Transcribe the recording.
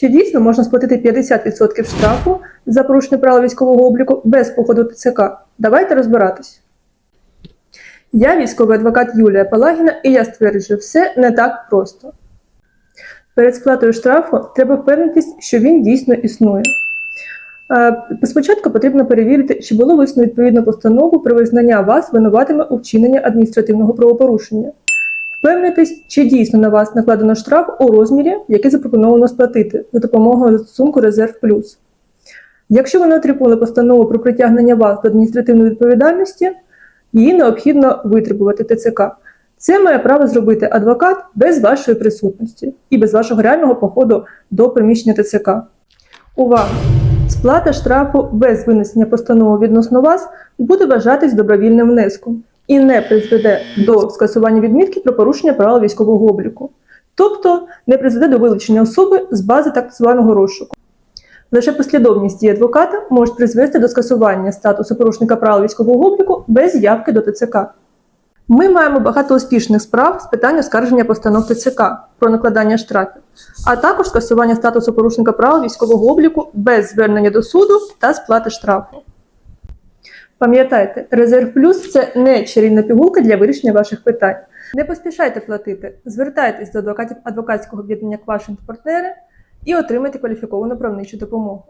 Чи дійсно можна сплатити 50% штрафу за порушення правил військового обліку без походу ТЦК? Давайте розбиратись. Я військовий адвокат Юлія Палагіна, і я стверджую, все не так просто. Перед сплатою штрафу треба впевнитись, що він дійсно існує. Спочатку потрібно перевірити, чи було висновку відповідну постанову про визнання вас винуватими у вчиненні адміністративного правопорушення. Впевнитись, чи дійсно на вас накладено штраф у розмірі, який запропоновано сплатити за допомогою застосунку Резерв Плюс. Якщо ви не отримали постанову про притягнення вас до адміністративної відповідальності, її необхідно витребувати ТЦК. Це має право зробити адвокат без вашої присутності і без вашого реального походу до приміщення ТЦК. Увага! Сплата штрафу без винесення постанови відносно вас буде вважатись добровільним внеском і не призведе до скасування відмітки про порушення правил військового обліку, тобто не призведе до вилучення особи з бази так званого розшуку. Лише послідовність дій адвоката може призвести до скасування статусу порушника правил військового обліку без явки до ТЦК. Ми маємо багато успішних справ з питань оскарження постанов ТЦК про накладання штрафів, а також скасування статусу порушника права військового обліку без звернення до суду та сплати штрафу. Пам'ятайте, резерв плюс це не чарівна пігулка для вирішення ваших питань. Не поспішайте платити, звертайтесь до адвокатів адвокатського об'єднання Квашинг партнери і отримайте кваліфіковану правничу допомогу.